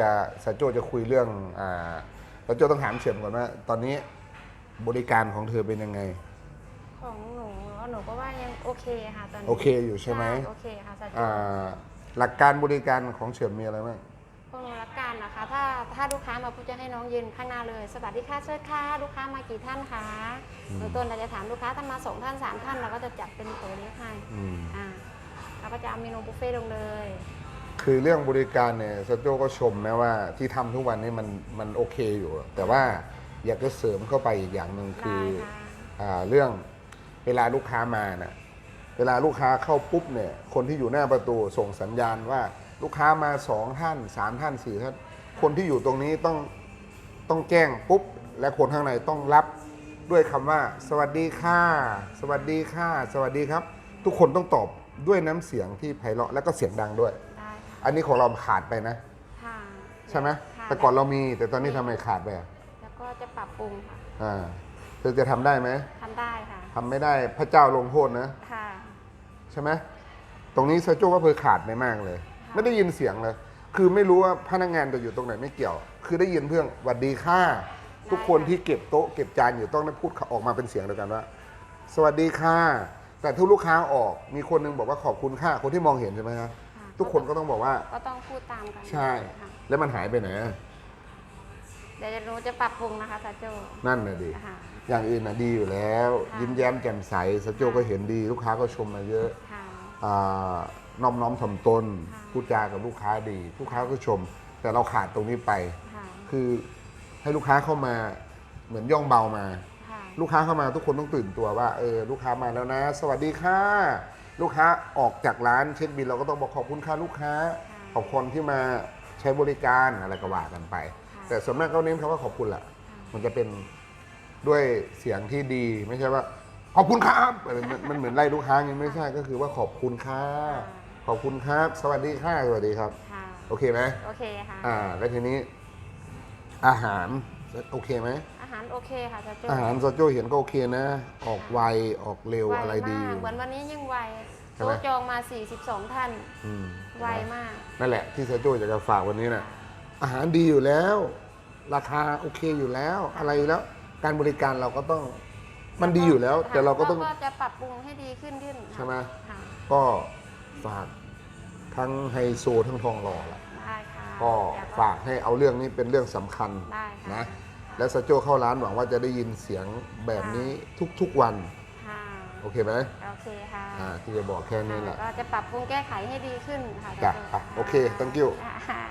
จะสจโจจะคุยเรื่องอ่าสจโจต้องถามเฉียมก่อนว่า ตอนนี้บริการของเธอเป็นยังไง ของหนูแล้วหนูก็ว่ายังโอเคค่ะตอนนี้โอเคอยู่ใช่ไหมโอเคค่ะสะดวกอ่าหลักการบริการของเฉียมมีอะไรบ้างพวกหนูรักกันนะคะ ถ้าถ้าลูกค้ามาปุ๊บจะให้น้องยืนข้างหน้าเลย สวัสดีค่ะเชิญค่ะลูกค้ามากี่ท่านคะอืมเบื้องต้นเราจะถามลูกค้าถ้ามาสองท่านสามท่านเราก็จะจัดเป็นตัวนี้ให้อืมอ่าเราก็จะเอาเมนูบุฟเฟ่ต์ลงเลย คือเรื่องบริการเนี่ยสจโจก็ชมนะว่าที่ทำทุกวันนี้มันมันโอเคอยู่ แต่ว่าอยากจะเสริมเข้าไปอีกอย่างหนึ่งคือได้ค่ะ อ่าเรื่องเวลาลูกค้ามาน่ะเวลาลูกค้าเข้าปุ๊บเนี่ยคนที่อยู่หน้าประตูส่งสัญญาณว่าลูกค้ามาสองท่านสามท่านสี่ท่านคนที่อยู่ตรงนี้ต้องต้องแจ้งปุ๊บ และคนข้างในต้องรับด้วยคำว่า สวัสดีค่ะ สวัสดีค่ะ สวัสดีครับ ทุกคนต้องตอบด้วยน้ำเสียงที่ไพเราะและก็เสียงดังด้วยได้ค่ะ อันนี้ของเราขาดไปนะ ค่ะใช่ไหมค่ะแต่ก่อนเรามี แต่ตอนนี้ทำไมขาดไปอะแล้วก็จะปรับปรุงค่ะอ่าเธอจะทำได้ไหมทำได้ค่ะ ทำไม่ได้พระเจ้าลงโทษนะ ค่ะ ใช่ไหมตรงนี้เซอร์โจ้ว่าเพอขาดไปมากเลยค่ะไม่ได้ยินเสียงเลย คือไม่รู้ว่าพนักงานจะอยู่ตรงไหนไม่เกี่ยว คือได้ยินเพื่อนหวัดดีค่ะ ทุกคนที่เก็บโต๊ะเก็บจานอยู่ต้องได้พูดออกมาเป็นเสียงเดียวกันว่า สวัสดีค่ะ แต่ทุกลูกค้าออก มีคนหนึงบอกว่าขอบคุณค่ะ คนที่มองเห็นใช่ไหมครับค่ะ ทุกคนก็ต้องบอกว่า ก็ต้องพูดตามกันใช่ ค่ะแล้วมันหายไปไหนอะเดี๋ยวหนูจะปรับปรุงนะคะซาโจนั่นน่ะดิ ค่ะ อย่างอื่นน่ะดีอยู่แล้ว ค่ะ ยิ้มแย้มแจ่มใสสจโจก็เห็นดี ลูกค้าก็ชมมาเยอะค่ะ อ่าน้อมน้อมถ่อมตนค่ะ พูดจากับลูกค้าดี ลูกค้าก็ชม แต่เราขาดตรงนี้ไป ค่ะคือให้ลูกค้าเข้ามาเหมือนย่องเบามา ค่ะ ลูกค้าเข้ามาทุกคนต้องตื่นตัวว่าเออลูกค้ามาแล้วนะ สวัสดีค่ะ ลูกค้าออกจากร้านเช็คบิลเราก็ต้องบอกขอบคุณค่ะลูกค้า ขอบคุณที่มาใช้บริการอะไรก็ว่ากันไปค่ะแต่ส่วนมากเขาเน้นคำว่าขอบคุณแหละมันจะเป็นด้วยเสียงที่ดีไม่ใช่ว่าขอบคุณครับอะไรมันมันเหมือนไล่ลูกค้าอย่างนี้ไม่ใช่ก็คือว่าขอบคุณค่ะขอบคุณครับ สวัสดีค่ะสวัสดีครับ ค่ะโอเคไหมโอเคค่ะ อ่า แล้วทีนี้ อาหารโอเคไหมอา หารโอเคค่ะซาโจอาหารโซโจเห็นก็โอเคนะ ออกไวออกเร็วไวอะไรดี มากเหมือนวันนี้ยิ่งไวใช่ไหม โต๊ะจองมา 42 ท่าน อืมไวมาก นั่นแหละที่โซโจอยากจะฝากวันนี้นะอาหารดีอยู่แล้ว ราคาโอเคอยู่แล้วค่ะอะไรอยู่แล้ว การบริการเราก็ต้องมันดีอยู่แล้ว แต่เราก็ต้อง ก็จะปรับปรุงให้ดีขึ้นขึ้นค่ะใช่ไหม ค่ะก็ฝากทั้งไฮโซทั้งทองหล่อแหละได้ค่ะก็เดี๋ยวฝากให้เอาเรื่องนี้เป็นเรื่องสำคัญได้ค่ะนะ และสโจเข้าร้านหวังว่าจะได้ยินเสียงแบบนี้ทุกๆวัน ค่ะโอเคไหมโอเคค่ะอ่าที่จะบอกแค่นี้แหละก็จะปรับปรุงแก้ไขให้ดีขึ้นค่ะจ้ะซาโจอะโอเค thank you ค่ะ